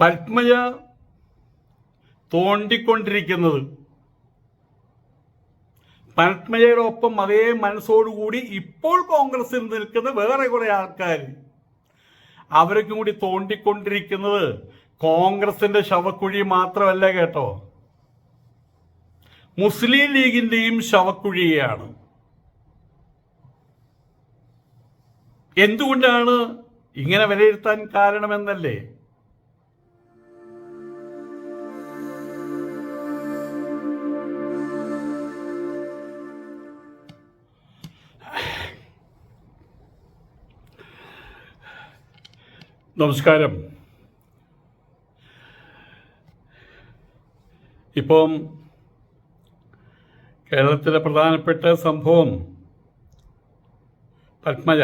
പത്മജ തോണ്ടിക്കൊണ്ടിരിക്കുന്നത്. പത്മജയുടെ ഒപ്പം അതേ മനസ്സോടുകൂടി ഇപ്പോൾ കോൺഗ്രസിൽ നിൽക്കുന്ന വേറെ കുറെ ആൾക്കാർ. അവരൊക്കെ കൂടി തോണ്ടിക്കൊണ്ടിരിക്കുന്നത് കോൺഗ്രസിന്റെ ശവക്കുഴി മാത്രമല്ല കേട്ടോ. മുസ്ലിം ലീഗിന്റെയും ശവക്കുഴിയാണ് എന്തുകൊണ്ടാണ് ഇങ്ങനെ വിലയിരുത്താൻ കാരണമെന്നല്ലേ? നമസ്കാരം. ഇപ്പം കേരളത്തിലെ പ്രധാനപ്പെട്ട സംഭവം പത്മജ.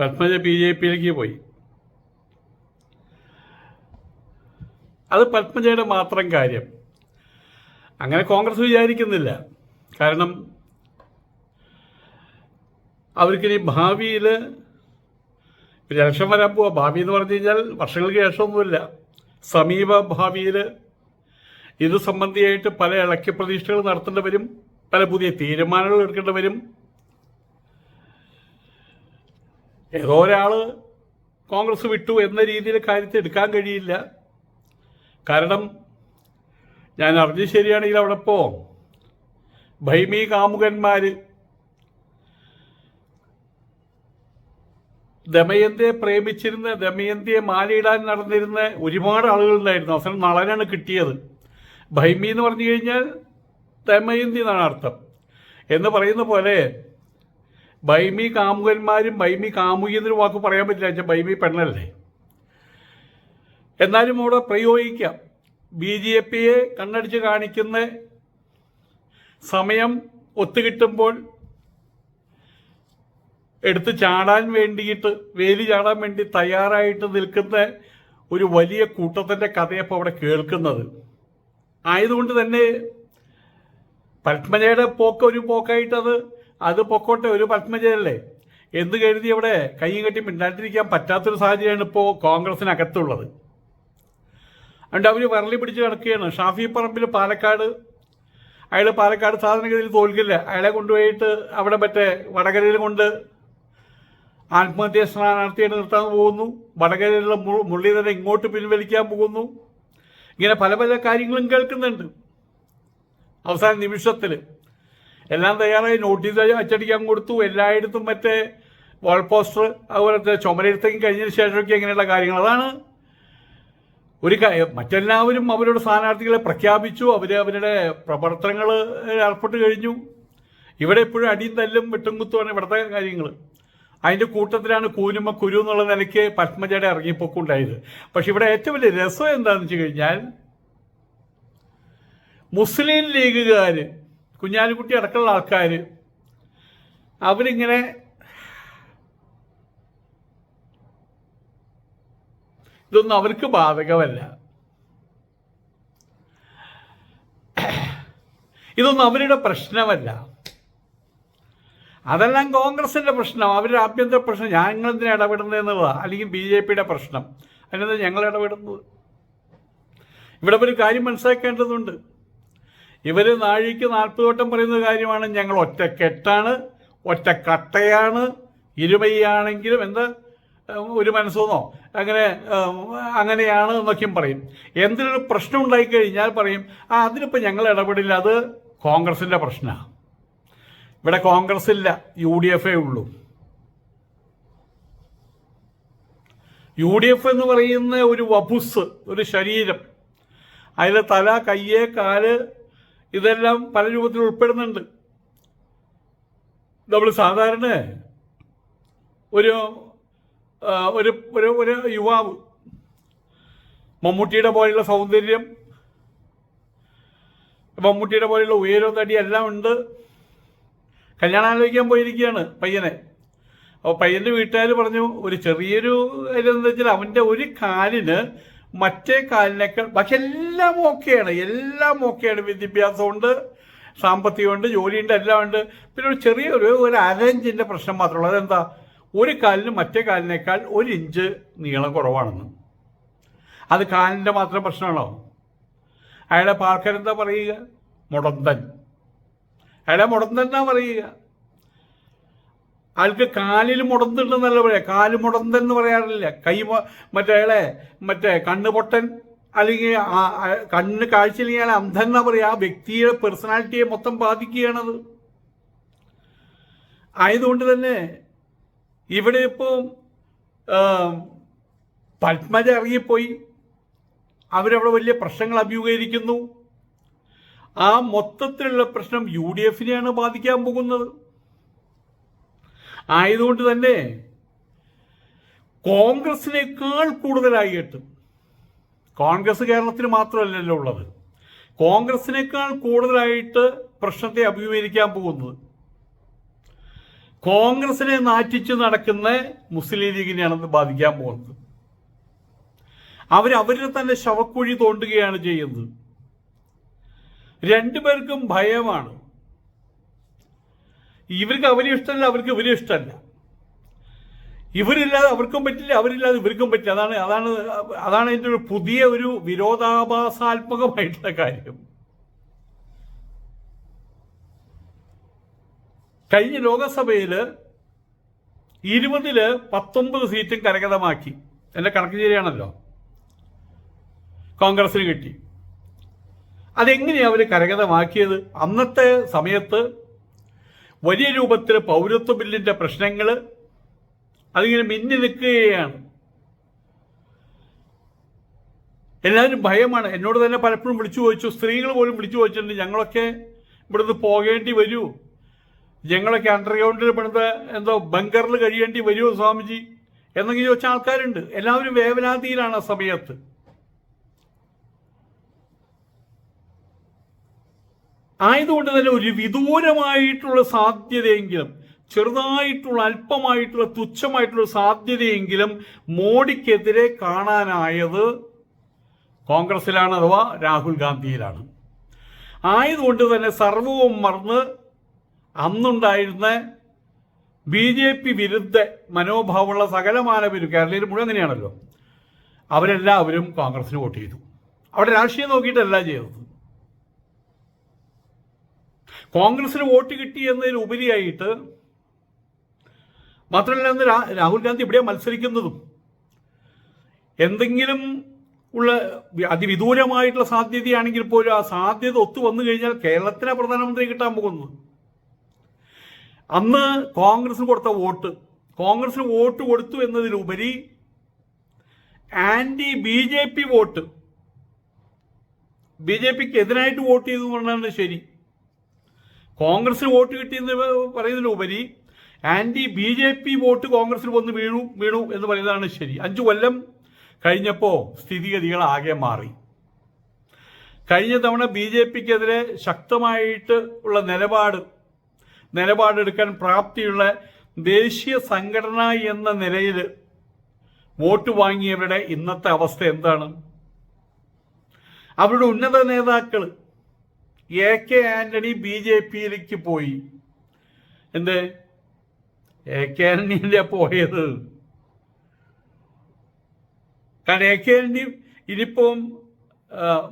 പത്മജ ബി ജെ പിയിലേക്ക് പോയി. അത് പത്മജയുടെ മാത്രം കാര്യം. അങ്ങനെ കോൺഗ്രസ് വിചാരിക്കുന്നില്ല. കാരണം അവർക്കിനി ഭാവിയിൽ ഇലക്ഷൻ വരാൻ പോവാ ഭാവി എന്ന് പറഞ്ഞു കഴിഞ്ഞാൽ വർഷങ്ങൾക്ക് ശേഷമൊന്നുമില്ല. സമീപ ഭാവിയിൽ ഇത് സംബന്ധിയായിട്ട് പല ഇളക്കിയ പ്രതീക്ഷകൾ നടത്തേണ്ടി വരും. പല പുതിയ തീരുമാനങ്ങൾ എടുക്കേണ്ടി വരും. ഏതോ ഒരാൾ കോൺഗ്രസ് വിട്ടു എന്ന രീതിയിൽ കാര്യത്തെ എടുക്കാൻ കഴിയില്ല. കാരണം ഞാൻ അറിഞ്ഞ് ശരിയാണെങ്കിൽ അവിടെ പോ. ഭൈമി കാമുകന്മാർ ദമയന്തിയെ പ്രേമിച്ചിരുന്ന ദമയന്തിയെ മാലയിടാൻ നടന്നിരുന്ന ഒരുപാട് ആളുകളുണ്ടായിരുന്നു അവസരം നളനാണ് കിട്ടിയത്? ഭൈമി എന്ന് പറഞ്ഞു കഴിഞ്ഞാൽ ദമയന്തി എന്നാണ് അർത്ഥം. എന്ന് പറയുന്ന പോലെ ഭൈമി കാമുകന്മാരും ഭൈമി കാമുകി എന്നൊരു വാക്ക് പറയാൻ പറ്റില്ല. വെച്ചാൽ ഭൈമി പെണ്ണല്ലേ? എന്നാലും അവിടെ പ്രയോഗിക്കാം. ബി ജെ പിയെ കണ്ണടിച്ച് കാണിക്കുന്ന സമയം ഒത്തുകിട്ടുമ്പോൾ എടുത്ത് ചാടാൻ വേണ്ടിയിട്ട് വേലി ചാടാൻ വേണ്ടി തയ്യാറായിട്ട് നിൽക്കുന്ന ഒരു വലിയ കൂട്ടത്തിന്റെ കഥയപ്പോൾ അവിടെ കേൾക്കുന്നത്. ആയതുകൊണ്ട് തന്നെ പത്മജയുടെ പോക്ക് ഒരു പോക്കായിട്ടത് അത് പൊക്കോട്ടെ ഒരു പത്മജയല്ലേ? എന്ന് കരുതി അവിടെ കൈയും കെട്ടി മിണ്ടാണ്ടിരിക്കാൻ പറ്റാത്തൊരു സാഹചര്യമാണ് ഇപ്പോൾ കോൺഗ്രസിനകത്തുള്ളത്. അതുകൊണ്ട് അവർ വരളി പിടിച്ച് കിടക്കുകയാണ് ഷാഫി പറമ്പിൽ പാലക്കാട് അയാൾ പാലക്കാട് സാധനഗതിയിൽ തോൽക്കില്ല. അയാളെ കൊണ്ടുപോയിട്ട് അവിടെ മറ്റേ വടകരയിൽ കൊണ്ട് ആത്മഹത്യാ സ്ഥാനാർത്ഥിയായിട്ട് നിർത്താൻ പോകുന്നു. വടകരയിലുള്ള മുരളീധരൻ ഇങ്ങോട്ട് പിൻവലിക്കാൻ പോകുന്നു. ഇങ്ങനെ പല പല കാര്യങ്ങളും കേൾക്കുന്നുണ്ട്. അവസാന നിമിഷത്തിൽ എല്ലാം തയ്യാറായി. നോട്ടീസ് അച്ചടിക്കാൻ കൊടുത്തു. എല്ലായിടത്തും മറ്റേ വാൾ പോസ്റ്റർ അതുപോലത്തെ ചുമരെടുത്തേക്ക് കഴിഞ്ഞതിന് ശേഷമൊക്കെ ഇങ്ങനെയുള്ള കാര്യങ്ങൾ. അതാണ് ഒരു മറ്റെല്ലാവരും അവരുടെ സ്ഥാനാർത്ഥികളെ പ്രഖ്യാപിച്ചു. അവർ അവരുടെ പ്രവർത്തനങ്ങൾ ഏർപ്പെട്ട് കഴിഞ്ഞു. ഇവിടെ എപ്പോഴും അടിയും തല്ലും വെട്ടും കുത്തുമാണ് ഇവിടുത്തെ കാര്യങ്ങൾ അതിന്റെ കൂട്ടത്തിലാണ് കൂനുമ്മ കുരു എന്നുള്ള നിലയ്ക്ക് പത്മജയുടെ ഇറങ്ങിപ്പോക്കുണ്ടായത്. പക്ഷെ ഇവിടെ ഏറ്റവും വലിയ രസം എന്താണെന്ന് വെച്ച് കഴിഞ്ഞാൽ മുസ്ലിം ലീഗുകാർ കുഞ്ഞാലിക്കുട്ടി അടക്കമുള്ള ആൾക്കാർ അവരിങ്ങനെ ഇതൊന്നും അവർക്ക് ബാധകമല്ല. ഇതൊന്നും അവരുടെ പ്രശ്നമല്ല. അതെല്ലാം കോൺഗ്രസിന്റെ പ്രശ്നം. അവരുടെ ആഭ്യന്തര പ്രശ്നം. ഞങ്ങളെന്തിനാണ് ഇടപെടുന്നത് എന്നുള്ളതാ. അല്ലെങ്കിൽ ബി ജെ പിയുടെ പ്രശ്നം. അതിനെന്താ ഞങ്ങൾ ഇടപെടുന്നത്? ഇവിടെ ഒരു കാര്യം മനസ്സിലാക്കേണ്ടതുണ്ട്. ഇവർ നാഴിക്ക് നാൽപ്പത് വട്ടം പറയുന്ന കാര്യമാണ്. ഞങ്ങൾ ഒറ്റ ഒറ്റക്കെട്ടാണ് ഒറ്റക്കട്ടയാണ് ഇരുമയാണെങ്കിലും എന്താ ഒരു മനസ്സോന്നോ അങ്ങനെ അങ്ങനെയാണ് എന്നൊക്കെയും പറയും. എന്തിനൊരു പ്രശ്നം ഉണ്ടായിക്കഴിഞ്ഞാൽ പറയും ആ അതിനിപ്പോൾ ഞങ്ങൾ ഇടപെടില്ല. അത് കോൺഗ്രസിന്റെ പ്രശ്നമാണ് ഇവിടെ കോൺഗ്രസ് ഇല്ല യു ഡി എഫേ ഉള്ളൂ. യു ഡി എഫ് എന്ന് പറയുന്ന ഒരു വപുസ് ഒരു ശരീരം. അതിൽ തല കയ്യ് കാൽ ഇതെല്ലാം പല രൂപത്തിൽ ഉൾപ്പെടുന്നുണ്ട്. നമ്മൾ സാധാരണ ഒരു ഒരു ഒരു ഒരു യുവാവ് മമ്മൂട്ടിയുടെ പോലെയുള്ള സൗന്ദര്യം മമ്മൂട്ടിയുടെ പോലെയുള്ള ഉയരവും തടി എല്ലാം ഉണ്ട്. കല്യാണം ആലോചിക്കാൻ പോയിരിക്കുകയാണ് പയ്യനെ. അപ്പോൾ പയ്യന്റെ വീട്ടുകാർ പറഞ്ഞു ഒരു ചെറിയൊരു ഇതെന്ന് വെച്ചാൽ അവന്റെ ഒരു കാലിന് മറ്റേ കാലിനേക്കാൾ ബാക്കി എല്ലാം ഓക്കെയാണ് എല്ലാം ഓക്കെയാണ് വിദ്യാഭ്യാസമുണ്ട് സാമ്പത്തികമുണ്ട് ജോലിയുണ്ട് എല്ലാം ഉണ്ട്. പിന്നെ ഒരു ചെറിയൊരു ഒരു അരഞ്ചിന്റെ പ്രശ്നം മാത്രമുള്ളൂ അതെന്താ? ഒരു കാലിന് മറ്റേ കാലിനേക്കാൾ ഒരു ഇഞ്ച് നീളം കുറവാണെന്ന്. അത് കാലിന്റെ മാത്രം പ്രശ്നമാണോ? അയാളെ പാർക്കരെന്താ പറയുക? മുടന്തൻ. അയാളെ മുടന്തെന്നാ പറയുക. ആൾക്ക് കാലിൽ മുടന്തിട്ടെന്നല്ല പറയാ. കാൽ മുടന്തെന്ന് പറയാറില്ല. കൈ മറ്റേ അയാളെ മറ്റേ കണ്ണ് പൊട്ടൻ അല്ലെങ്കിൽ കണ്ണ് കാഴ്ചയില്ലെങ്കിൽ അയാളെ എന്നാ പറയാ. ആ വ്യക്തിയുടെ പേഴ്സണാലിറ്റിയെ മൊത്തം ബാധിക്കുകയാണത്. ആയതുകൊണ്ട് തന്നെ ഇവിടെ ഇപ്പോൾ പത്മജ ഇറങ്ങിപ്പോയി. അവരവിടെ വലിയ പ്രശ്നങ്ങൾ അഭിമുഖീകരിക്കുന്നു. ആ മൊത്തത്തിലുള്ള പ്രശ്നം യു ഡി എഫിനെയാണ് ബാധിക്കാൻ പോകുന്നത്. ആയതുകൊണ്ട് തന്നെ കോൺഗ്രസിനേക്കാൾ കൂടുതലായിട്ട് കോൺഗ്രസ് കേരളത്തിന് മാത്രമല്ലല്ലോ ഉള്ളത്. കോൺഗ്രസിനേക്കാൾ കൂടുതലായിട്ട് പ്രശ്നത്തെ അഭിമുഖീകരിക്കാൻ പോകുന്നത്. കോൺഗ്രസിനെ നാറ്റിച്ച് നടക്കുന്ന മുസ്ലിം ലീഗിനെയാണ് ഇത് ബാധിക്കാൻ പോകുന്നത്. അവർ അവരുടെ തന്നെ ശവക്കുഴി തോണ്ടുകയാണ് ചെയ്യുന്നത്. രണ്ടുപേർക്കും ഭയമാണ്. ഇവർക്ക് അവരെ ഇഷ്ടമല്ല അവർക്ക് ഇവരെ ഇഷ്ടമല്ല. ഇവരില്ലാതെ അവർക്കും പറ്റില്ല അവരില്ലാതെ ഇവർക്കും പറ്റില്ല. അതാണ് അതാണ് അതാണ് അതിന്റെ ഒരു പുതിയ ഒരു വിരോധാഭാസാത്മകമായിട്ടുള്ള കാര്യം. കഴിഞ്ഞ ലോകസഭയിൽ ഇരുപതിൽ പത്തൊമ്പത് സീറ്റും കരകതമാക്കി എന്റെ കണക്ക് ശരിയാണല്ലോ? കോൺഗ്രസിന് കിട്ടി. അതെങ്ങനെയാണ് അവർ കരഗതമാക്കിയത്? അന്നത്തെ സമയത്ത് വലിയ രൂപത്തിൽ പൗരത്വ ബില്ലിന്റെ പ്രശ്നങ്ങൾ അതിങ്ങനെ മിന്നി നിൽക്കുകയാണ്. എല്ലാവരും ഭയമാണ്. എന്നോട് തന്നെ പലപ്പോഴും വിളിച്ചു ചോദിച്ചു. സ്ത്രീകൾ പോലും വിളിച്ചു ചോദിച്ചിട്ടുണ്ട്. ഞങ്ങളൊക്കെ ഇവിടുന്ന് പോകേണ്ടി വരൂ. ഞങ്ങളൊക്കെ അണ്ടർഗ്രൗണ്ടിൽ പണിത എന്തോ ബങ്കറിൽ കഴിയേണ്ടി വരുമോ സ്വാമിജി എന്നൊക്കെ ചോദിച്ച ആൾക്കാരുണ്ട്. എല്ലാവരും വേവനാതിയിലാണ് ആ സമയത്ത്. ആയതുകൊണ്ട് തന്നെ ഒരു വിദൂരമായിട്ടുള്ള സാധ്യതയെങ്കിലും ചെറുതായിട്ടുള്ള അല്പമായിട്ടുള്ള തുച്ഛമായിട്ടുള്ള സാധ്യതയെങ്കിലും മോഡിക്കെതിരെ കാണാനായത് കോൺഗ്രസിലാണ് അഥവാ രാഹുൽ ഗാന്ധിയിലാണ്. ആയതുകൊണ്ട് തന്നെ സർവവും മറന്ന് അന്നുണ്ടായിരുന്ന ബി ജെ പി വിരുദ്ധ മനോഭാവമുള്ള സകലമാനവരും കേരളീയർ മുഴുവൻ അങ്ങനെയാണല്ലോ അവരെല്ലാവരും കോൺഗ്രസിന് വോട്ട് ചെയ്തു. അവിടെ രാഷ്ട്രീയം നോക്കിയിട്ടല്ല ചെയ്തത്. കോൺഗ്രസിന് വോട്ട് കിട്ടി എന്നതിൽ ഉപരിയായിട്ട് മാത്രമല്ല രാഹുൽ ഗാന്ധി ഇവിടെ മത്സരിക്കുന്നതും? എന്തെങ്കിലും ഉള്ള അതിവിദൂരമായിട്ടുള്ള സാധ്യതയാണെങ്കിൽ പോലും ആ സാധ്യത ഒത്തു വന്നു കഴിഞ്ഞാൽ കേരളത്തിലെ പ്രധാനമന്ത്രി കിട്ടാൻ പോകുന്നത്. അന്ന് കോൺഗ്രസിന് കൊടുത്ത വോട്ട് കോൺഗ്രസിന് വോട്ട് കൊടുത്തു എന്നതിലുപരി anti B J P vote B J പിക്ക് എതിരായിട്ട് വോട്ട് ചെയ്തു പറഞ്ഞാൽ ശരി. കോൺഗ്രസിന് വോട്ട് കിട്ടിയെന്ന് പറയുന്നതിലുപരി anti B J P vote കോൺഗ്രസിൽ വന്ന് വീണു വീണു എന്ന് പറയുന്നതാണ് ശരി. അഞ്ചു കൊല്ലം കഴിഞ്ഞപ്പോൾ സ്ഥിതിഗതികൾ ആകെ മാറി. കഴിഞ്ഞ തവണ ബി ജെ പിക്കെതിരെ ശക്തമായിട്ട് ഉള്ള നിലപാട് നിലപാടെടുക്കാൻ പ്രാപ്തിയുള്ള ദേശീയ സംഘടന എന്ന നിലയിൽ വോട്ട് വാങ്ങിയവരുടെ ഇന്നത്തെ അവസ്ഥ എന്താണ്? അവരുടെ ഉന്നത നേതാക്കൾ A K Antony B J പിയിലേക്ക് പോയി. എന്ത്? എ കെ ആന്റണിയല്ലേ പോയത്? കാരണം എ കെ ആന്റണി ഇനിയിപ്പം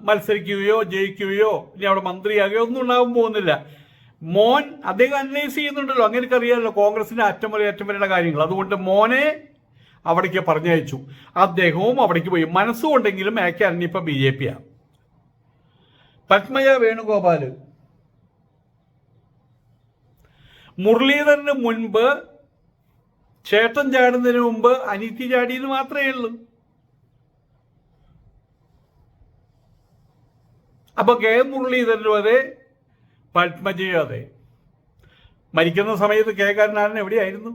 മത്സരിക്കുകയോ ജയിക്കുകയോ ഇനി അവിടെ മന്ത്രിയാകുകയോ ഒന്നും ഉണ്ടാകാൻ പോകുന്നില്ല. മോൻ അദ്ദേഹം അനലൈസ് ചെയ്യുന്നുണ്ടല്ലോ. അങ്ങനെ അറിയാമല്ലോ കോൺഗ്രസിന്റെ അറ്റം വരെ കാര്യങ്ങൾ. അതുകൊണ്ട് മോനെ അവിടേക്ക് പറഞ്ഞയച്ചു. അദ്ദേഹവും അവിടേക്ക് പോയി. മനസ്സുകൊണ്ടെങ്കിലും എ കെ ആന്റണി ഇപ്പം ബി ജെ പിയാണ് പത്മജ വേണുഗോപാൽ. മുരളീധരന് മുൻപ് ചേട്ടൻ ചാടുന്നതിന് മുമ്പ് അനിത്യ ചാടിയെന്ന് മാത്രമേ ഉള്ളൂ. അപ്പൊ കെ മുരളീധരനും അതെ പത്മജയും അതെ. മരിക്കുന്ന സമയത്ത് കെ കരുണാകരൻ എവിടെയായിരുന്നു?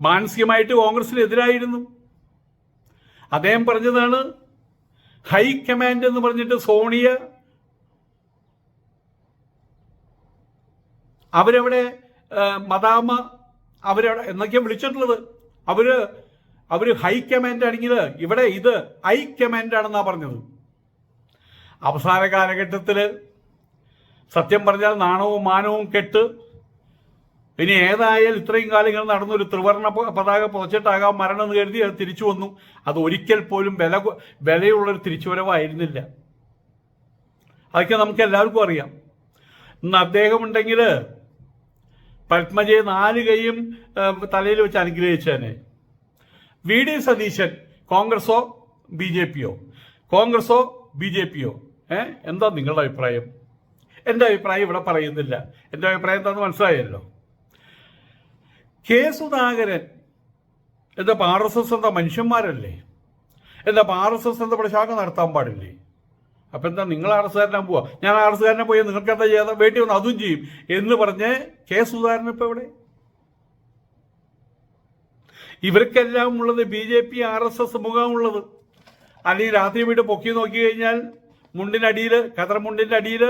മാനസികമായിട്ട് കോൺഗ്രസിനെതിരായിരുന്നു. അദ്ദേഹം പറഞ്ഞതാണ് ഹൈക്കമാൻഡ് എന്ന് പറഞ്ഞിട്ട് സോണിയ അവരവിടെ മദാമ അവരവിടെ എന്നൊക്കെയാണ് വിളിച്ചിട്ടുള്ളത്. അവർ അവർ ഹൈക്കമാൻഡ് ആണെങ്കിൽ ഇവിടെ ഇത് ഐ കമാൻഡ് ആണെന്നാ പറഞ്ഞത്. അവസാന കാലഘട്ടത്തിൽ സത്യം പറഞ്ഞാൽ നാണവും മാനവും കെട്ട് ഇനി ഏതായാലും ഇത്രയും കാലങ്ങൾ നടന്ന ഒരു ത്രിവർണ പതാക പുതച്ചിട്ടാകാം മരണം എന്ന് കരുതി അത് തിരിച്ചു വന്നു. അത് ഒരിക്കൽ പോലും വില വിലയുള്ളൊരു തിരിച്ചുവരവായിരുന്നില്ല. അതൊക്കെ നമുക്ക് എല്ലാവർക്കും അറിയാം. ഇന്ന് അദ്ദേഹം ഉണ്ടെങ്കിൽ പത്മജയെ നാല് കൈയും തലയിൽ വെച്ച് അനുഗ്രഹിച്ചേനെ. വി ഡി സതീശൻ കോൺഗ്രസോ ബി ജെ പിയോ? കോൺഗ്രസോ ബി ജെ പിയോ? ഏഹ് എന്താ നിങ്ങളുടെ അഭിപ്രായം? എന്റെ അഭിപ്രായം ഇവിടെ പറയുന്നില്ല. എന്റെ അഭിപ്രായം എന്താണെന്ന് മനസ്സിലായല്ലോ. കെ സുധാകരൻ എന്താ ആർ എസ് എസ് എന്താ മനുഷ്യന്മാരല്ലേ? എന്താ ആർ എസ് എസ് എന്താ നടത്താൻ പാടില്ലേ? അപ്പം എന്താ നിങ്ങൾ ആർ എസ് കാരനാൻ പോവാ? ഞാൻ ആർ പോയി നിങ്ങൾക്ക് എന്താ ചെയ്യാതെ വേണ്ടി വന്ന് അതും ചെയ്യും. എന്ന് പറഞ്ഞ് കെ സുധാകരൻ ഇപ്പം എവിടെ? ഇവർക്കെല്ലാം ഉള്ളത് B J P R S S മുഖമുള്ളത് അല്ലെങ്കിൽ രാത്രി വീട് പൊക്കി നോക്കി കഴിഞ്ഞാൽ മുണ്ടിന്റെ അടിയിൽ കതർ മുണ്ടിന്റെ അടിയിൽ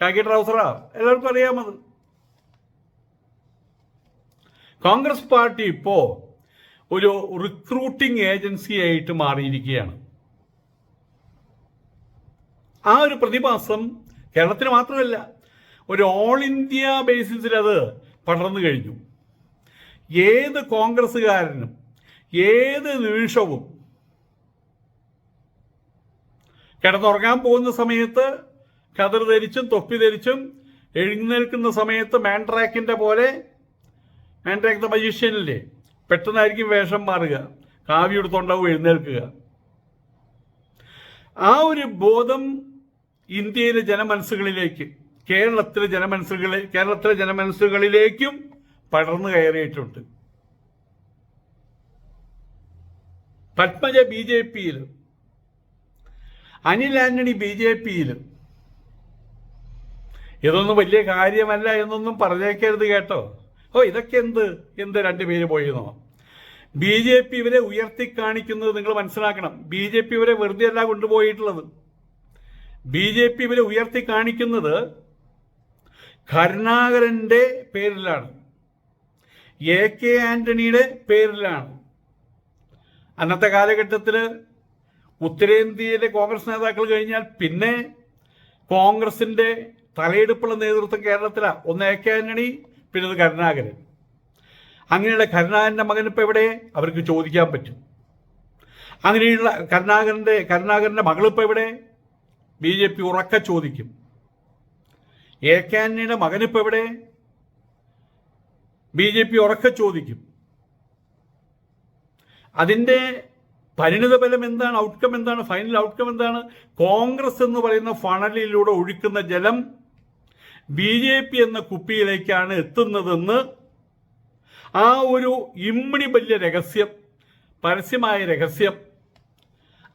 കാക്കി ട്രൗസറാ എല്ലാവർക്കും അറിയാമത്. കോൺഗ്രസ് പാർട്ടി ഇപ്പോൾ ഒരു റിക്രൂട്ടിംഗ് ഏജൻസി ആയിട്ട് മാറിയിരിക്കുകയാണ്. ആ ഒരു പ്രതിഭാസം കേരളത്തിന് മാത്രമല്ല ഒരു ഓൾ ഇന്ത്യ ബേസിസിൽ അത് പടർന്നു കഴിഞ്ഞു. ഏത് കോൺഗ്രസ്സുകാരനും ഏത് നിമിഷവും കിടന്നുറങ്ങാൻ പോകുന്ന സമയത്ത് കതിർ ധരിച്ചും തൊപ്പി ധരിച്ചും എഴുന്നേൽക്കുന്ന സമയത്ത് മാൻട്രാക്കിന്റെ പോലെ മാൻട്രാക്ക് ദ മജീഷ്യനില്ലേ പെട്ടെന്നായിരിക്കും വേഷം മാറുക. കാവ്യ എടുത്തോണ്ടാവും എഴുന്നേൽക്കുക. ആ ഒരു ബോധം ഇന്ത്യയിലെ ജനമനസ്സുകളിലേക്ക് കേരളത്തിലെ ജനമനസ്സുകളിൽ കേരളത്തിലെ ജനമനസ്സുകളിലേക്കും പടർന്നു കയറിയിട്ടുണ്ട്. പത്മജ ബി ജെ പിയിൽ അനിൽ ആന്റണി ബി ജെ പിയിൽ ഇതൊന്നും വലിയ കാര്യമല്ല എന്നൊന്നും പറഞ്ഞേക്കരുത് കേട്ടോ. ഓ ഇതൊക്കെ എന്ത്? എന്ത് രണ്ടുപേര് പോയിരുന്നോ? ബി ജെ പി ഇവരെ ഉയർത്തി കാണിക്കുന്നത് നിങ്ങൾ മനസ്സിലാക്കണം. ബി ജെ പി ഇവരെ വെറുതെ അല്ല കൊണ്ടുപോയിട്ടുള്ളത്. ബി ജെ പി ഇവരെ ഉയർത്തി കാണിക്കുന്നത് കരുണാകരന്റെ പേരിലാണ്. എ കെ ആന്റണിയുടെ പേരിലാണ്. അന്നത്തെ കാലഘട്ടത്തിൽ ഉത്തരേന്ത്യയിലെ കോൺഗ്രസ് നേതാക്കൾ കഴിഞ്ഞാൽ പിന്നെ കോൺഗ്രസിന്റെ തലയെടുപ്പുള്ള നേതൃത്വം കേരളത്തിലാണ് ഒന്ന് എ കെ ആന്റണി പിന്നെ കരുണാകരൻ. അങ്ങനെയുള്ള കരുണാകരന്റെ മകൻ ഇപ്പം എവിടെ? അവർക്ക് ചോദിക്കാൻ പറ്റും. അങ്ങനെയുള്ള കരുണാകരന്റെ കരുണാകരന്റെ മകളിപ്പോൾ എവിടെ? ബി ജെ പി ഉറക്ക ചോദിക്കും. എ കെ ആന്റണിയുടെ മകനിപ്പോൾ എവിടെ? ബി ജെ പി ഉറക്ക ചോദിക്കും. അതിന്റെ പരിണിത ഫലം എന്താണ്? ഔട്ട്കം എന്താണ്? ഫൈനൽ ഔട്ട്കം എന്താണ്? കോൺഗ്രസ് എന്ന് പറയുന്ന ഫണലിലൂടെ ഒഴുക്കുന്ന ജലം ബി ജെ പി എന്ന കുപ്പിയിലേക്കാണ് എത്തുന്നതെന്ന് ആ ഒരു ഇമ്മിണി വലിയ രഹസ്യം പരസ്യമായ രഹസ്യം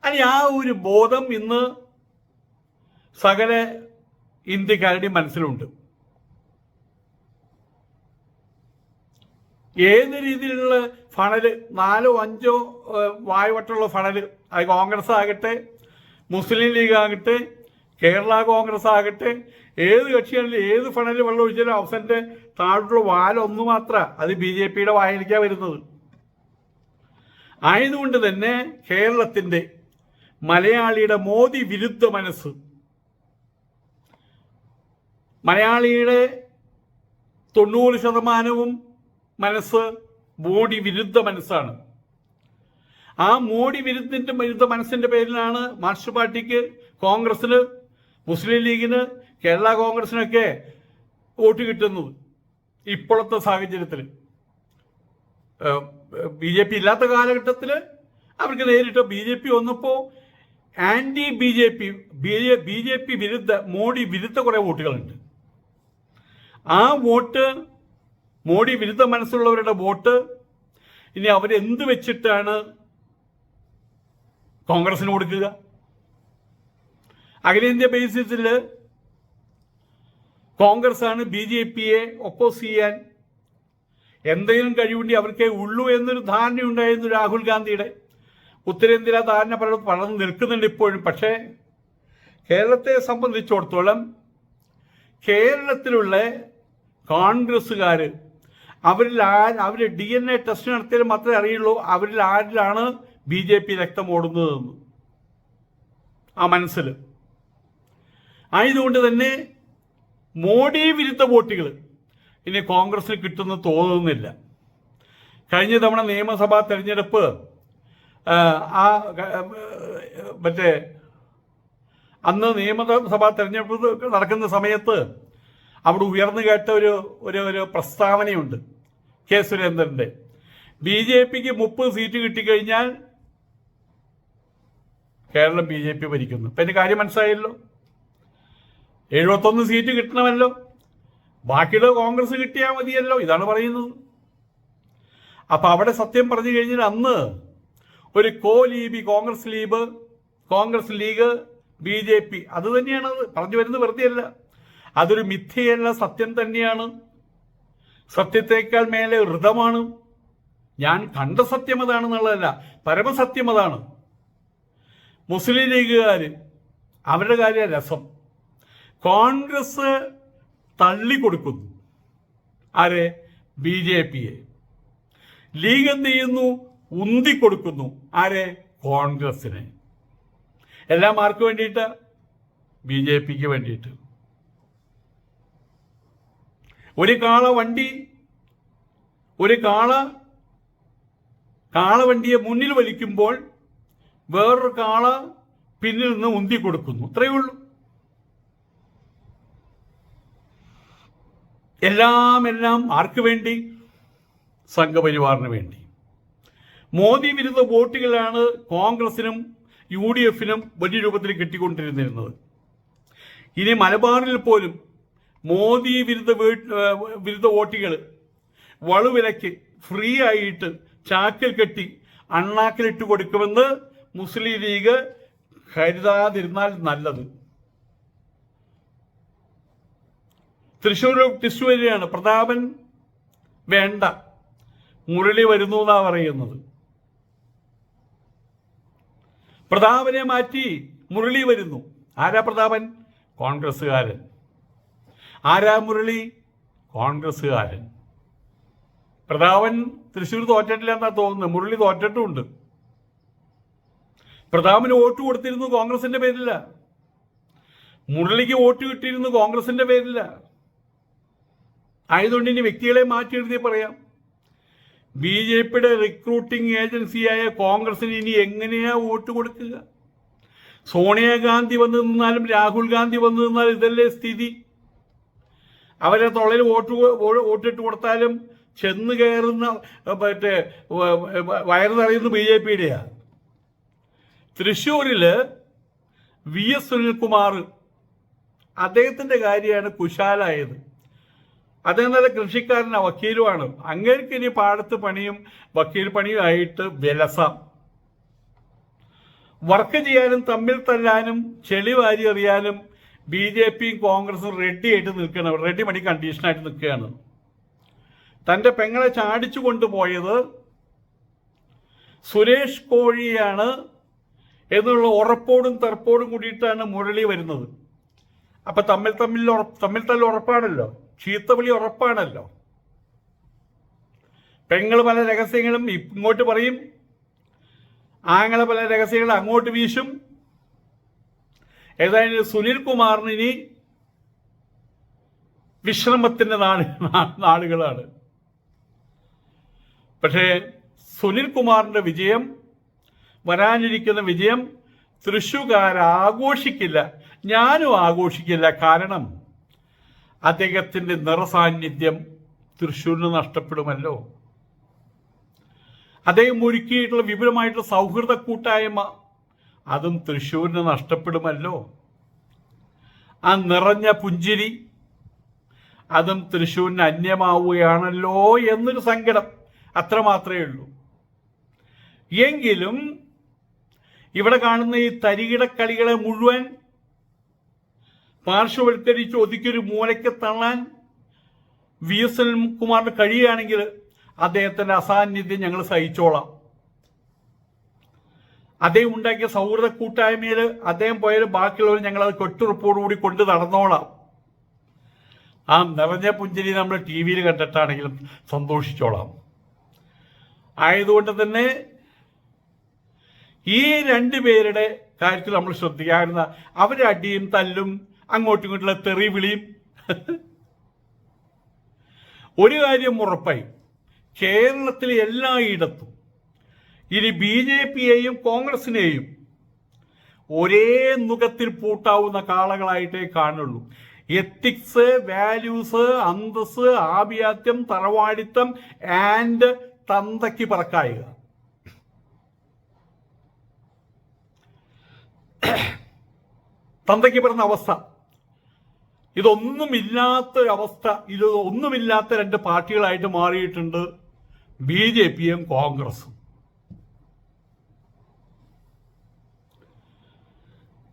അല്ലെ ആ ഒരു ബോധം ഇന്ന് സകല ഇന്ത്യക്കാരുടെയും മനസ്സിലുണ്ട്. ഏത് രീതിയിലുള്ള ഫണൽ നാലോ അഞ്ചോ വായുവട്ടുള്ള ഫണൽ അത് കോൺഗ്രസ് ആകട്ടെ മുസ്ലിം ലീഗ് ആകട്ടെ കേരള കോൺഗ്രസ് ആകട്ടെ ഏത് കക്ഷിയാണെങ്കിലും ഏത് ഫണലിൽ വെള്ളം ഒഴിച്ചാലും അവസാനത്തെ താഴോട്ടുള്ള വാല ഒന്ന് മാത്ര അത് ബി ജെ പിയുടെ വായിലേക്കാണ് വരുന്നത്. ആയതുകൊണ്ട് തന്നെ കേരളത്തിന്റെ മലയാളിയുടെ മോദി വിരുദ്ധ മനസ്സ് മലയാളിയുടെ തൊണ്ണൂറ് ശതമാനവും മനസ്സ് മോഡി വിരുദ്ധ മനസ്സാണ്. ആ മോഡി വിരുദ്ധന്റെ വിരുദ്ധ മനസ്സിന്റെ പേരിലാണ് മാർക്സ് പാർട്ടിക്ക് കോൺഗ്രസിന് മുസ്ലിം ലീഗിന് കേരള കോൺഗ്രസിനൊക്കെ വോട്ട് കിട്ടുന്നു ഇപ്പോഴത്തെ സാഹചര്യത്തിൽ ബി ജെ പി ഇല്ലാത്ത കാലഘട്ടത്തിൽ അവർക്ക് നേരിട്ട് ബി ജെ പി വന്നപ്പോൾ anti B J P B J P വിരുദ്ധ മോഡി വിരുദ്ധ കുറേ വോട്ടുകളുണ്ട്. ആ വോട്ട് മോഡി വിരുദ്ധ മനസ്സുള്ളവരുടെ വോട്ട് ഇനി അവരെന്ത് വെച്ചിട്ടാണ് കോൺഗ്രസിന് കൊടുക്കുക? അഖിലേന്ത്യാ ബേസിസിൽ കോൺഗ്രസ് ആണ് ബി ജെ പിയെ ഒപ്പോസ് ചെയ്യാൻ എന്തെങ്കിലും കഴിവുണ്ടെങ്കിൽ അവർക്ക് ഉള്ളൂ എന്നൊരു ധാരണയുണ്ടായിരുന്നു രാഹുൽ ഗാന്ധിയുടെ. ഉത്തരേന്ത്യ ധാരണ പല പടർന്ന് നിൽക്കുന്നുണ്ട് ഇപ്പോഴും. പക്ഷേ കേരളത്തെ സംബന്ധിച്ചിടത്തോളം കേരളത്തിലുള്ള കോൺഗ്രസ്സുകാർ അവരിൽ ആ അവർ ഡി എൻ എ ടെസ്റ്റ് നടത്തിയാൽ മാത്രമേ അറിയുള്ളൂ അവരിൽ ആരിലാണ് ബി ജെ പി രക്തം ഓടുന്നതെന്ന് ആ മനസ്സിൽ. ആയതുകൊണ്ട് തന്നെ മോഡി വിരുദ്ധ വോട്ടുകൾ ഇനി കോൺഗ്രസിന് കിട്ടുമെന്ന് തോന്നുന്നില്ല കഴിഞ്ഞ തവണ നിയമസഭാ തെരഞ്ഞെടുപ്പ് ആ, മറ്റേ അന്ന് നിയമസഭാ തെരഞ്ഞെടുപ്പ് നടക്കുന്ന സമയത്ത് അവിടെ ഉയർന്നു കേട്ട ഒരു ഒരു ഒരു പ്രസ്താവനയുണ്ട് കെ സുരേന്ദ്രന്റെ. ബി ജെ പിക്ക് മുപ്പത് സീറ്റ് കിട്ടിക്കഴിഞ്ഞാൽ കേരളം ബി ജെ പി ഭരിക്കുന്നു. അപ്പം എന്റെ കാര്യം മനസ്സിലായല്ലോ? എഴുപത്തൊന്ന് സീറ്റ് കിട്ടണമല്ലോ. ബാക്കിയുള്ള കോൺഗ്രസ് കിട്ടിയാൽ മതിയല്ലോ. ഇതാണ് പറയുന്നത്. അപ്പൊ അവിടെ സത്യം പറഞ്ഞു കഴിഞ്ഞാൽ അന്ന് ഒരു കോ ലീബി Congress League Congress League B J P അത് തന്നെയാണ് പറഞ്ഞു വരുന്നത് വെറുതെയല്ല. അതൊരു മിഥ്യയല്ല സത്യം തന്നെയാണ്. സത്യത്തേക്കാൾ മേലെ ഋതമാണ്. ഞാൻ കണ്ട സത്യം അതാണെന്നുള്ളതല്ല പരമസത്യം അതാണ്. മുസ്ലിം ലീഗുകാർ അവരുടെ കാര്യം രസം കോൺഗ്രസ് തള്ളിക്കൊടുക്കുന്നു. ആരെ? ബി ജെ പിയെ. ലീഗ് എന്ത് ചെയ്യുന്നു? ഉന്തിക്കൊടുക്കുന്നു. ആരെ? കോൺഗ്രസിനെ എല്ലാം ആർക്ക് വേണ്ടിയിട്ട്? ബി ജെ പിക്ക് വേണ്ടിയിട്ട്. ഒരു കാള വണ്ടി ഒരു കാള കാളവണ്ടിയെ മുന്നിൽ വലിക്കുമ്പോൾ വേറൊരു കാള പിന്നിൽ നിന്ന് ഉന്തി കൊടുക്കുന്നു അത്രയേ ഉള്ളൂ. എല്ലാം എല്ലാം ആർക്ക് വേണ്ടി? സംഘപരിവാറിന് വേണ്ടി. മോദി വിരുദ്ധ വോട്ടുകളാണ് കോൺഗ്രസിനും യു ഡി എഫിനും വലിയ രൂപത്തിൽ കിട്ടിക്കൊണ്ടിരുന്നിരുന്നത്. ഇനി മലബാറിൽ പോലും മോദി വിരുദ്ധ വിരുദ്ധ വോട്ടുകൾ വളുവിലയ്ക്ക് ഫ്രീ ആയിട്ട് ചാക്കിൽ കെട്ടി അണ്ണാക്കിലിട്ട് കൊടുക്കുമെന്ന് മുസ്ലിം ലീഗ് കരുതാതിരുന്നാൽ നല്ലത്. തൃശ്ശൂർ ടിസ്റ്റ് വരികയാണ് പ്രതാപൻ വേണ്ട. മുരളി വരുന്നു എന്നാ പറയുന്നത്. പ്രതാപനെ മാറ്റി മുരളി വരുന്നു. ആരാ പ്രതാപൻ? കോൺഗ്രസ്സുകാരൻ. ആരാ മുരളി? കോൺഗ്രസ്സുകാരൻ. പ്രതാപൻ തൃശ്ശൂർ തോറ്റിട്ടില്ല എന്നാ തോന്നുന്നത്. മുരളി തോറ്റിട്ടുമുണ്ട് പ്രതാപന് വോട്ട് കൊടുത്തിരുന്നു കോൺഗ്രസിന്റെ പേരില്ല. മുരളിക്ക് വോട്ട് കിട്ടിയിരുന്നു കോൺഗ്രസിന്റെ പേരില്ല. ആയതുകൊണ്ട് ഇനി വ്യക്തികളെ മാറ്റി എഴുതി പറയാം. ബി ജെ പിയുടെ റിക്രൂട്ടിംഗ് ഏജൻസിയായ കോൺഗ്രസിന് ഇനി എങ്ങനെയാ വോട്ട് കൊടുക്കുക? സോണിയാഗാന്ധി വന്നു നിന്നാലും രാഹുൽ ഗാന്ധി വന്നു നിന്നാലും ഇതല്ലേ സ്ഥിതി? അവരെ തൊള്ളയിൽ വോട്ട് വോട്ടിട്ട് കൊടുത്താലും ചെന്ന് കയറുന്ന മറ്റേ വയറ് നിറയുന്ന ബി ജെ പിയുടെയാ. തൃശൂരിൽ വി എസ് സുനിൽകുമാർ അദ്ദേഹത്തിന്റെ കാര്യമാണ് കുശാലായത്. അദ്ദേഹം നല്ല കൃഷിക്കാരനാണ് വക്കീലുമാണ്. അങ്ങേർക്ക് ഇനി പാടത്ത് പണിയും വക്കീൽ പണിയും ആയിട്ട് വിലസാം. വർക്ക് ചെയ്യാനും തമ്മിൽ തല്ലാനും ചെളി വാരി എറിയാനും ബി ജെ പിയും കോൺഗ്രസും റെഡി ആയിട്ട് നിൽക്കുകയാണ്. റെഡി മണി കണ്ടീഷനായിട്ട് നിൽക്കുകയാണ്. തന്റെ പെങ്ങളെ ചാടിച്ചു കൊണ്ടുപോയത് സുരേഷ് കോഴിയാണ് എന്നുള്ള ഉറപ്പോടും തർപ്പോടും കൂടിയിട്ടാണ് മുരളി വരുന്നത്. അപ്പൊ തമ്മിൽ തമ്മിൽ തമ്മിൽ തല്ല ഉറപ്പാണല്ലോ. ചീത്തവിളി ഉറപ്പാണല്ലോ. പെങ്ങൾ പല രഹസ്യങ്ങളും ഇങ്ങോട്ട് പറയും. ആങ്ങളെ പല രഹസ്യങ്ങളും അങ്ങോട്ട് വീശും. ഏതായാലും സുനിൽ കുമാറിന് ഇനി വിശ്രമത്തിന്റെ നാട് നാളുകളാണ്. പക്ഷേ സുനിൽ കുമാറിന്റെ വിജയം വരാനിരിക്കുന്ന വിജയം തൃശ്ശുകാരാഘോഷിക്കില്ല. ഞാനും ആഘോഷിക്കില്ല. കാരണം അദ്ദേഹത്തിന്റെ നിറസാന്നിധ്യം തൃശ്ശൂരിന് നഷ്ടപ്പെടുമല്ലോ. അദ്ദേഹം ഒരുക്കിയിട്ടുള്ള വിപുലമായിട്ടുള്ള സൗഹൃദ കൂട്ടായ്മ അതും തൃശ്ശൂരിന് നഷ്ടപ്പെടുമല്ലോ. ആ നിറഞ്ഞ പുഞ്ചിരി അതും തൃശ്ശൂരിന് അന്യമാവുകയാണല്ലോ എന്നൊരു സങ്കടം അത്ര മാത്രമേ ഉള്ളൂ. എങ്കിലും ഇവിടെ കാണുന്ന ഈ തരികിട കളികളെ മുഴുവൻ പാർശ്വവൽക്കരിച്ച് ഒതുക്കിയൊരു മൂലയ്ക്ക് തള്ളാൻ വി എസ് എൽ കുമാറിന് കഴിയുകയാണെങ്കിൽ അദ്ദേഹത്തിന്റെ അസാന്നിധ്യം ഞങ്ങൾ സഹിച്ചോളാം. അദ്ദേഹം ഉണ്ടാക്കിയ സൗഹൃദ കൂട്ടായ്മയിൽ അദ്ദേഹം പോയാലും ബാക്കിയുള്ളവർ ഞങ്ങൾ അത് കെട്ടുറപ്പോടുകൂടി കൊണ്ട് നടന്നോളാം. ആ നിറഞ്ഞ പുഞ്ചിരി നമ്മൾ ടി വിയിൽ കണ്ടിട്ടാണെങ്കിലും സന്തോഷിച്ചോളാം. ആയതുകൊണ്ട് തന്നെ ഈ രണ്ടു പേരുടെ കാര്യത്തിൽ നമ്മൾ ശ്രദ്ധിക്കാറുണ്ട് അവരടിയും തല്ലും അങ്ങോട്ടും ഇങ്ങോട്ടുള്ള തെറി വിളിയും. ഒരു കാര്യം ഉറപ്പായി. കേരളത്തിലെ എല്ലായിടത്തും ഇനി ബി ജെ പിയെയും കോൺഗ്രസിനെയും ഒരേ നുഖത്തിൽ പൂട്ടാവുന്ന കാളകളായിട്ടേ കാണുള്ളൂ. എത്തിക്സ് വാല്യൂസ് അന്തസ് ആഭിയാത്യം തറവാടിത്തം ആൻഡ് തന്തയ്ക്ക് പറക്കായുക. തന്തയ്ക്ക് പറഞ്ഞ അവസ്ഥ. ഇതൊന്നുമില്ലാത്ത ഒരവസ്ഥ ഇത് ഒന്നുമില്ലാത്ത രണ്ട് പാർട്ടികളായിട്ട് മാറിയിട്ടുണ്ട് ബി ജെ പിയും കോൺഗ്രസും.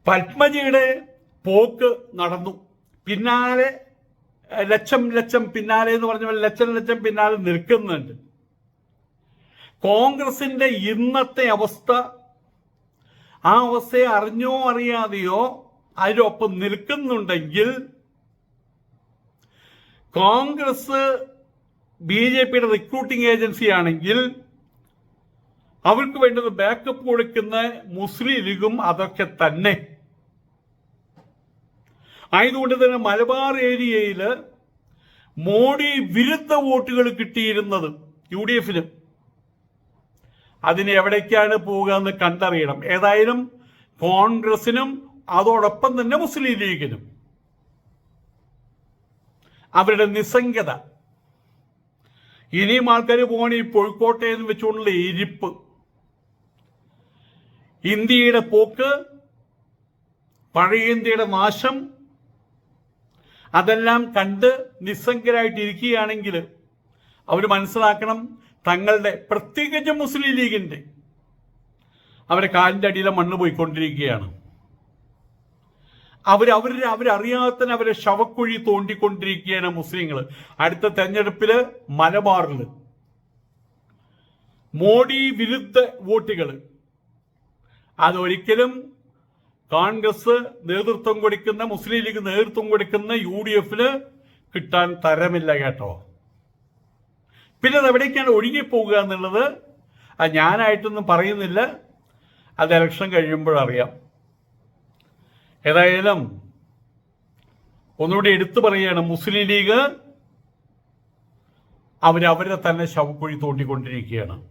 പത്മജിയുടെ പോക്ക് നടന്നു. പിന്നാലെ ലക്ഷം ലക്ഷം പിന്നാലെ എന്ന് പറഞ്ഞ പോലെ ലക്ഷം ലക്ഷം പിന്നാലെ നിൽക്കുന്നുണ്ട്. കോൺഗ്രസിന്റെ ഇന്നത്തെ അവസ്ഥ ആ അവസ്ഥയെ അറിഞ്ഞോ അറിയാതെയോ അതിനൊപ്പം നിൽക്കുന്നുണ്ടെങ്കിൽ കോൺഗ്രസ് ബി ജെ പിയുടെ റിക്രൂട്ടിംഗ് ഏജൻസി ആണെങ്കിൽ അവർക്ക് വേണ്ടത് ബാക്കപ്പ് കൊടുക്കുന്ന മുസ്ലിം ലീഗും അതൊക്കെ തന്നെ. ആയതുകൊണ്ട് തന്നെ മലബാർ ഏരിയയിൽ മോഡി വിരുദ്ധ വോട്ടുകൾ കിട്ടിയിരുന്നത് യു ഡി എഫിന്. അതിന് എവിടേക്കാണ് പോവുക എന്ന് കണ്ടറിയണം. ഏതായാലും കോൺഗ്രസിനും അതോടൊപ്പം തന്നെ മുസ്ലിം ലീഗിനും. അവരുടെ നിസ്സംഗത. ഇനിയും ആൾക്കാർ പോകണ ഈ കോഴിക്കോട്ടെ എന്ന് വെച്ചുകൊണ്ടുള്ള ഇരിപ്പ്. ഇന്ത്യയുടെ പോക്ക് പഴയ ഇന്ത്യയുടെ നാശം അതെല്ലാം കണ്ട് നിസ്സംഗരായിട്ടിരിക്കുകയാണെങ്കിൽ അവർ മനസ്സിലാക്കണം തങ്ങളുടെ പ്രത്യേകിച്ച് മുസ്ലിം ലീഗിന്റെ അവരെ കാലിന്റെ അടിയിലെ മണ്ണ് പോയിക്കൊണ്ടിരിക്കുകയാണ്. അവർ അവരെ അവരറിയാതെ തന്നെ അവരെ ശവക്കുഴി തോണ്ടിക്കൊണ്ടിരിക്കുകയാണ് മുസ്ലിങ്ങൾ അടുത്ത തെരഞ്ഞെടുപ്പിൽ മലബാറിൽ മോഡി വിരുദ്ധ വോട്ടുകൾ അതൊരിക്കലും കോൺഗ്രസ് നേതൃത്വം കൊടുക്കുന്ന മുസ്ലിം ലീഗ് നേതൃത്വം കൊടുക്കുന്ന യു ഡി എഫിൽ കിട്ടാൻ തരമില്ല കേട്ടോ. പിന്നെ അത് എവിടേക്കാണ് ഒഴുകിപ്പോവുക എന്നുള്ളത് ഞാനായിട്ടൊന്നും പറയുന്നില്ല. അത് ഇലക്ഷൻ കഴിയുമ്പോഴറിയാം. ഏതായാലും ഒന്നുകൂടി എടുത്തു പറയുകയാണ്. മുസ്ലിം ലീഗ് അവരവരെ തന്നെ ശവക്കുഴി തോണ്ടിക്കൊണ്ടിരിക്കുകയാണ്.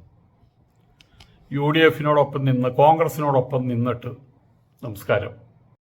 യു ഡി എഫിനോടൊപ്പം നിന്ന് കോൺഗ്രസിനോടൊപ്പം നിന്നിട്ട്. നമസ്കാരം.